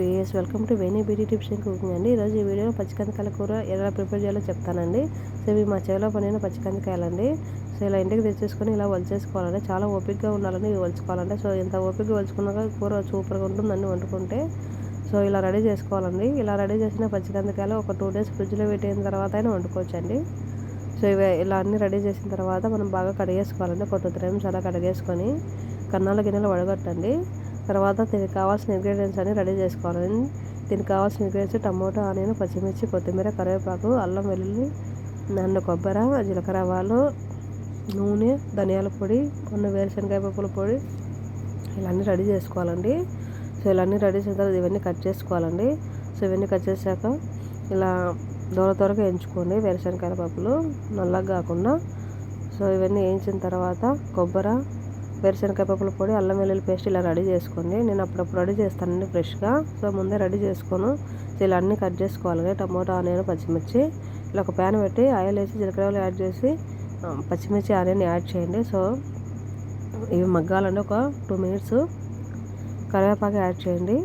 VS welcome to Veni beauty tips and cooking అండి. ఈరోజు ఈ వీడియోలో పచ్చికందికాయల కూర ఎలా ప్రిపేర్ చేయాలో చెప్తానండి. సో ఇవి మా చెవిలో పనిన పచ్చికందికాయలండి. సో ఇలా ఇంటికి తెచ్చేసుకొని ఇలా వలిచేసుకోవాలండి. చాలా ఓపిక్గా ఉండాలని ఇవి వలుచుకోవాలండి సో ఇంత ఓపిక్గా వలుచుకున్నాక కూర సూపర్గా ఉంటుందండి వండుకుంటే. సో ఇలా రెడీ చేసుకోవాలండి. ఇలా రెడీ చేసిన పచ్చికందికాయలు ఒక టూ డేస్ ఫ్రిడ్జ్లో పెట్టిన తర్వాత అయినా వండుకోవచ్చండి. సో ఇవి ఇలా అన్నీ రెడీ చేసిన తర్వాత మనం బాగా కడిగేసుకోవాలండి. ఒక టూ త్రీ నిమిషాలు అలా కడిగేసుకొని కన్నాల గిన్నెలు వడగొట్టండి. తర్వాత దీనికి కావాల్సిన ఇంగ్రీడియంట్స్ అన్ని రెడీ చేసుకోవాలండి దీనికి కావాల్సిన ఇంగ్రీడియంట్స్ టమోటా ఆనియన్ పచ్చిమిర్చి కొత్తిమీర కరివేపాకు అల్లం వెల్లుల్లి నన్ను కొబ్బరి జీలకర్ర ఆవాలు నూనె ధనియాల పొడి కొన్ని వేరుశనగాయ పప్పుల పొడి ఇవన్నీ రెడీ చేసుకోవాలండి. సో ఇలాన్నీ రెడీ చేసిన తర్వాత ఇవన్నీ కట్ చేసుకోవాలండి. సో ఇవన్నీ కట్ చేశాక ఇలా దూర దూరగా ఎంచుకోండి వేరుశనగకాయ పప్పులు నల్లగా కాకుండా. సో ఇవన్నీ వేయించిన తర్వాత కొబ్బరి వేరుశనగకాయ పప్పుల పొడి అల్లం వెల్లుల్లి పేస్ట్ ఇలా రెడీ చేసుకోండి నేను అప్పుడప్పుడు రెడీ చేస్తానండి ఫ్రెష్గా. సో ముందే రెడీ చేసుకోను ఇలా అన్నీ కట్ చేసుకోవాలి. టమోటా ఆనియన్ పచ్చిమిర్చి. ఇలా ఒక ప్యాన్ పెట్టి ఆయిల్ వేసి జీలకర్రలు యాడ్ చేసి పచ్చిమిర్చి ఆనియన్ యాడ్ చేయండి. సో ఇవి మగ్గాలంటే ఒక టూ మినిట్స్. కరివేపాకు యాడ్ చేయండి.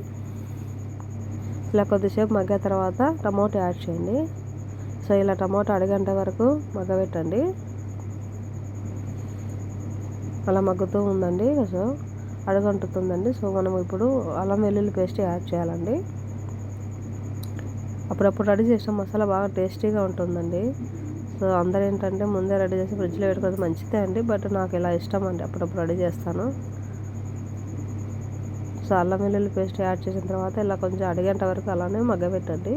ఇలా కొద్దిసేపు మగ్గిన తర్వాత టమోటా యాడ్ చేయండి. సో ఇలా టమోటా అడిగంట వరకు మగ్గబెట్టండి. అలా మగ్గుతూ ఉందండి. సో అడుగంటుతుందండి. సో మనం ఇప్పుడు అల్లం వెల్లుల్లి పేస్ట్ యాడ్ చేయాలండి. అప్పుడప్పుడు రెడీ చేసిన మసాలా బాగా టేస్టీగా ఉంటుందండి. సో అందరు ఏంటంటే ముందే రెడీ చేసి ఫ్రిడ్జ్లో పెట్టుకోవడం మంచిదే అండి. బట్ నాకు ఇలా ఇష్టం అండి. అప్పుడప్పుడు రెడీ చేస్తాను. సో అల్లం వెల్లుల్లి పేస్ట్ యాడ్ చేసిన తర్వాత ఇలా కొంచెం అడిగేంత వరకు అలానే మగ్గబెట్టండి.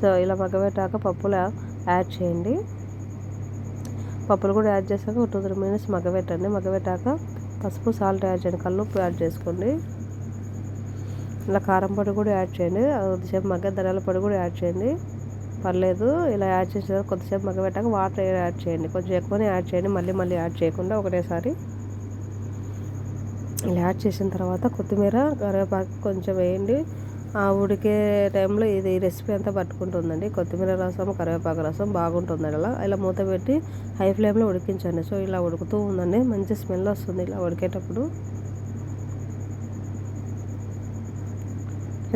సో ఇలా మగ్గబెట్టాక పప్పులు యాడ్ చేయండి. పప్పులు కూడా యాడ్ చేసాక ఒక టూ త్రీ మినిట్స్ మగ్గబెట్టండి. మగ్గబెట్టాక పసుపు సాల్ట్ యాడ్ చేయండి కల్లుప్పు యాడ్ చేసుకోండి. ఇలా కారం పొడి కూడా యాడ్ చేయండి. కొద్దిసేపు మగ్గ ధనియాల పొడి కూడా యాడ్ చేయండి. పర్లేదు ఇలా యాడ్ చేసిన కొద్దిసేపు మగ్గబెట్టాక వాటర్ యాడ్ చేయండి. కొంచెం ఎక్కువనే యాడ్ చేయండి. మళ్ళీ మళ్ళీ యాడ్ చేయకుండా ఒకటేసారి ఇలా యాడ్ చేసిన తర్వాత కొత్తిమీర కరివేపాకు కొంచెం వేయండి. ఉడికే టైంలో ఇది రెసిపీ అంతా పట్టుకుంటుందండి. కొత్తిమీర రసం కరివేపాకు రసం బాగుంటుంది అలా. ఇలా మూత పెట్టి హై ఫ్లేమ్లో ఉడికించండి. సో ఇలా ఉడుకుతూ ఉందండి. మంచి స్మెల్ వస్తుంది ఇలా ఉడికేటప్పుడు.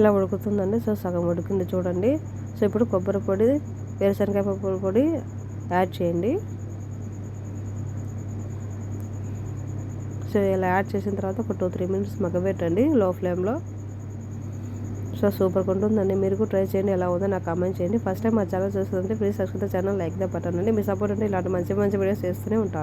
ఇలా ఉడుకుతుందండి. సో సగం ఉడికింది చూడండి. సో ఇప్పుడు కొబ్బరి పొడి వేరుశనగ పప్పు పొడి యాడ్ చేయండి. సో ఇలా యాడ్ చేసిన తర్వాత ఒక టూ త్రీ మినిట్స్ మగ్గబెట్టండి లో ఫ్లేమ్లో. సో సూపర్గా ఉంటుందండి మీరు కూడా ట్రై చేయండి. ఎలా ఉందో నాకు కామెంట్ చేయండి. ఫస్ట్ టైం మా ఛానల్ చూస్తుంటే please subscribe channel like the button అండి. మీ సపోర్ట్ అంటే ఇలాంటి మంచి మంచి వీడియోస్ చేస్తూనే ఉంటాను.